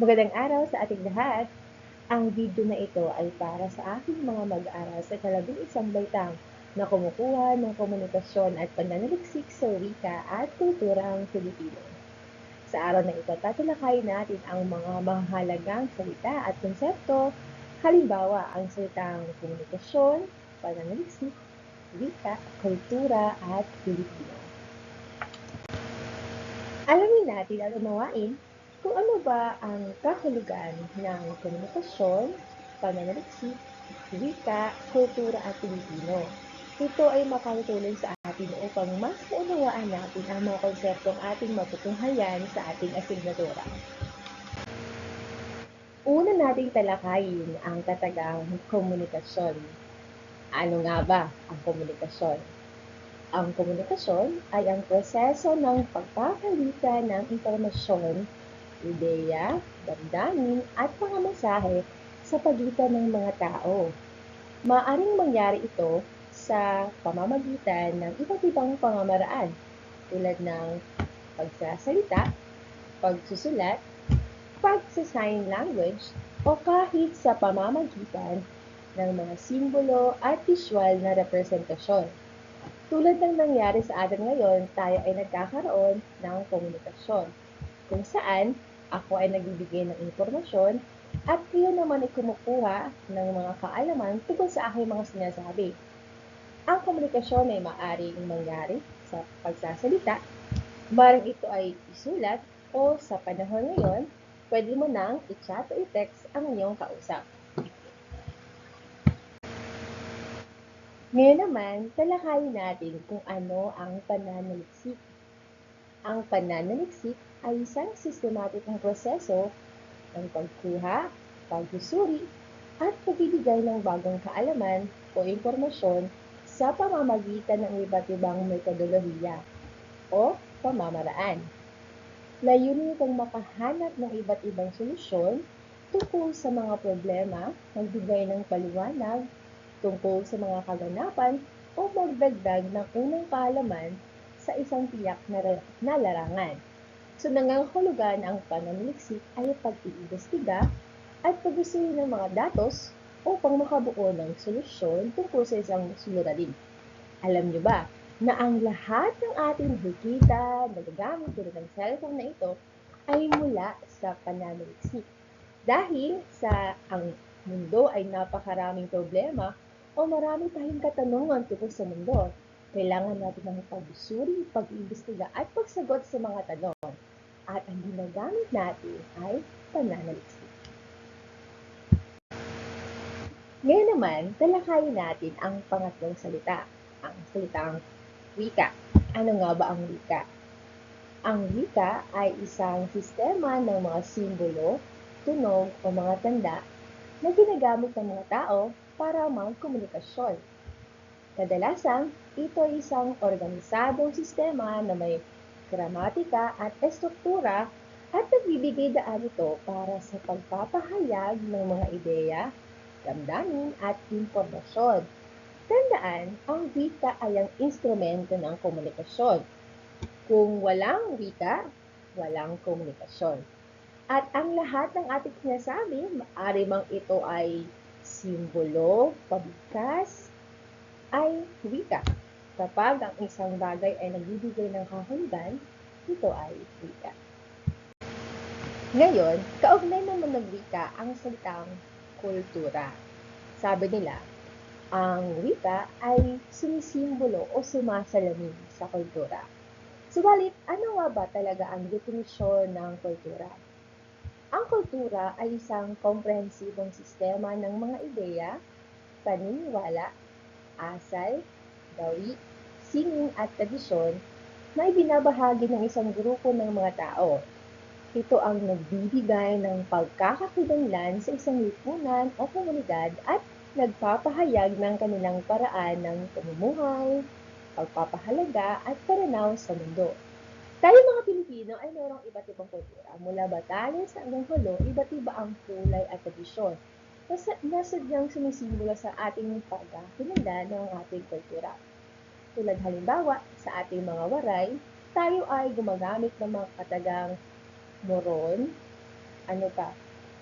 Magandang araw sa ating lahat. Ang video na ito ay para sa aking mga mag-aaral sa kalabing isang baitang na kumukuha ng komunikasyon at pananaliksik sa wika at kulturang Pilipino. Sa araw na ito, tatalakayin natin ang mga mahalagang salita at konsepto, halimbawa ang salitang komunikasyon, pananaliksik, wika, kultura at Pilipino. Alamin natin at unawain ba ang kahulugan ng komunikasyon, pananaliksik, wika, kultura at Pilipino. Ito ay makakatulong sa atin upang mas maunawaan natin ang mga konseptong ating matutunghayan sa ating asignatura. Una nating talakayin ang katagang komunikasyon. Ano nga ba ang komunikasyon? Ang komunikasyon ay ang proseso ng pagpapalitan ng impormasyon ideya, damdamin at mga mensahe sa pagitan ng mga tao. Maaring mangyari ito sa pamamagitan ng iba't ibang pamamaraan tulad ng pagsasalita, pagsusulat, pagsa-sign language, o kahit sa pamamagitan ng mga simbolo at visual na representasyon. Tulad ng nangyari sa atin ngayon, tayo ay nagkakaroon ng komunikasyon kung saan ako ay nagbibigay ng impormasyon at iyon naman ay kumukuha ng mga kaalaman tungkol sa aking mga sinasabi. Ang komunikasyon ay maaaring mangyari sa pagsasalita, maring ito ay isulat o sa panahon ngayon, pwede mo nang i-chat o i-text ang iyong kausap. Ngayon naman, talakayin natin kung ano ang pananaliksik. Ang pananaliksik ay isang sistematikong proseso ng pagkuha, pagsusuri, at pagbibigay ng bagong kaalaman o impormasyon sa pamamagitan ng iba't ibang metodolohiya o pamamaraan. Layunin itong makahanap ng iba't ibang solusyon tungkol sa mga problema, magbigay ng paliwanag tungkol sa mga kaganapan o magdagdag ng unang kaalaman sa isang tiyak na, na larangan. So nangangahulugan ang pananaliksik ay pag-iimbestiga at pag-usuri ng mga datos upang makabuo ng solusyon tungkol sa isang suliranin. Alam niyo ba na ang lahat ng ating nakikita, nagagamit tulad ng cellphone na ito ay mula sa pananaliksik. Dahil sa ang mundo ay napakaraming problema o marami tayong katanungan tungkol sa mundo, kailangan natin ng pag-usuri, pag-iimbestiga at pagsagot sa mga tanong. At ang ginagamit natin ay pananaliksik. Ngayon naman, talakayin natin ang pangatlong salita, ang salitang wika. Ano nga ba ang wika? Ang wika ay isang sistema ng mga simbolo, tunog o mga tanda na ginagamit ng mga tao para magkomunikasyon. Kadalasan, ito ay isang organisadong sistema na may gramatika at estruktura at nagbibigay daan ito para sa pagpapahayag ng mga ideya, damdamin at impormasyon. Tandaan, ang wika ay ang instrumento ng komunikasyon. Kung walang wika, walang komunikasyon. At ang lahat ng ating sinasabi, maaari mang ito ay simbolo, pabigkas, ay wika. Kapag ang isang bagay ay nagbibigay ng kahulugan, ito ay wika. Ngayon, kaugnay naman ng wika ang salitang kultura. Sabi nila, ang wika ay sumisimbolo o sumasalamin sa kultura. Subalit, ano nga ba talaga ang definisyon ng kultura? Ang kultura ay isang komprehensibong sistema ng mga ideya, paniniwala, asal, gawi, sining at tradisyon na ibinabahagi ng isang grupo ng mga tao. Ito ang nagbibigay ng pagkakakilanlan sa isang lipunan o komunidad at nagpapahayag ng kanilang paraan ng pamumuhay, pagpapahalaga at paranaw sa mundo. Tayo mga Pilipino ay mayroong iba't ibang kultura. Mula Batanes hanggang Hulo, iba't iba ang kulay at tradisyon na nasadyang sumisimbolo sa ating pagkakilanlan ng ating kultura. Tulad halimbawa, sa ating mga waray, tayo ay gumagamit ng mga katagang moron, ano pa,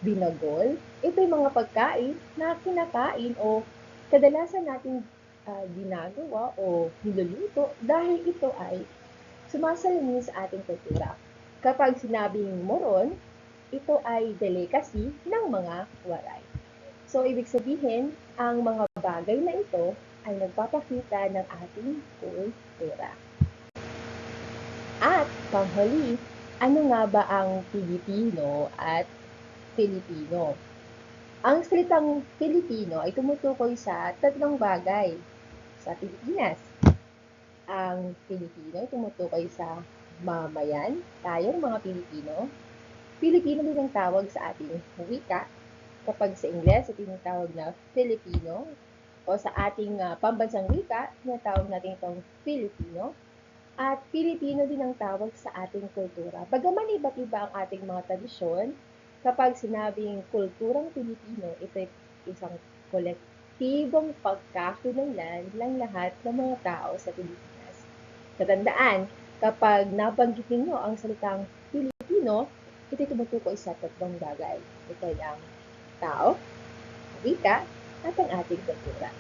binagol. Ito'y mga pagkain na kinakain o kadalasan nating ah, ginagawa o niluluto dahil ito ay sumasalamin sa ating kultura. Kapag sinabing moron, ito ay delicacy ng mga waray. So, ibig sabihin, ang mga bagay na ito ay nagpapakita ng ating kultura. At, panghuli, ano nga ba ang Pilipino at Filipino? Ang salitang Pilipino ay tumutukoy sa tatlong bagay sa Pilipinas. Ang Pilipino ay tumutukoy sa mamayan, tayong mga Pilipino. Pilipino din ang tawag sa ating wika. Kapag sa Ingles, ito tinatawag na Filipino. O sa ating ah, pambansang wika, tinatawag natin itong Filipino. At Pilipino din ang tawag sa ating kultura. Bagaman iba't iba ang ating mga tradisyon, kapag sinabing kulturang Pilipino, ito isang kolektibong pagkakilanlan ng lahat ng mga tao sa Pilipinas. Katandaan, kapag nabanggit ninyo ang salitang Pilipino, ito tumutukoy sa tatlong bagay. Ito ay ang tao, wika, at ang ating kultura.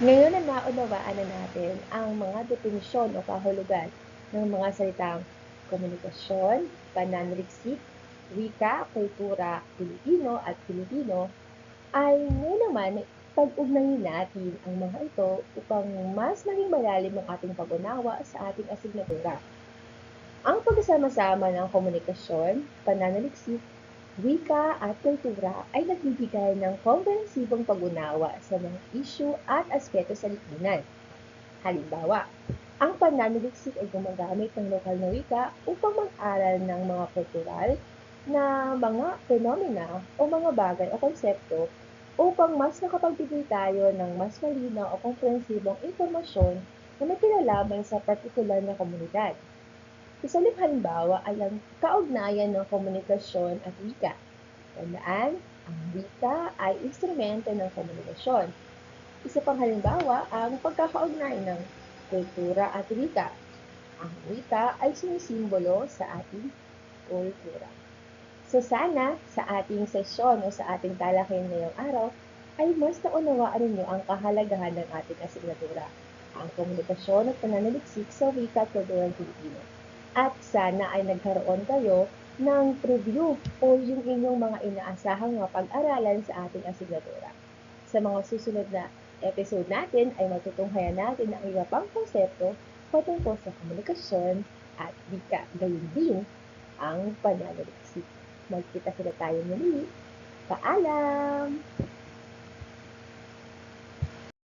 Ngayon na naunawaan na natin ang mga definisyon o kahulugan ng mga salitang komunikasyon, pananaliksik, wika, kultura, Pilipino at Pilipino, ay ngayon naman pag-ugnayin natin ang mga ito upang mas maging malalim ang ating pag-unawa sa ating asignatura. Ang pagsasama-sama ng komunikasyon, pananaliksik, wika at kultura ay nagbibigay ng komprehensibong pag-unawa sa mga isyu at aspeto sa lipunan. Halimbawa, ang pananaliksik ay gumagamit ng lokal na wika upang mag-aral ng mga kultural na mga fenomena o mga bagay o konsepto upang mas makapagbigay tayo ng mas malinaw o komprehensibong impormasyon na may kinalaman sa partikular na komunidad. Isa halimbawa ay ang kaugnayan ng komunikasyon at wika. Tandaan, ang wika ay instrumento ng komunikasyon. Isa pang halimbawa ang pagkakaugnay ng kultura at wika. Ang wika ay sumisimbolo sa ating kultura. So sana sa ating sesyon o sa ating talakayan ngayong araw ay mas naunawaan ninyo ang kahalagahan ng ating asignatura, ang komunikasyon at pananaliksik sa wika at kulturang Pilipino. At sana ay nagkaroon kayo ng preview o yung inyong mga inaasahang mga pag-aralan sa ating asignatura. Sa mga susunod na episode natin ay matutunghayan natin ang iba pang konsepto patungkol sa komunikasyon at wika. Gayun din ang pananaliksik. Magkita sila tayo muli. Paalam!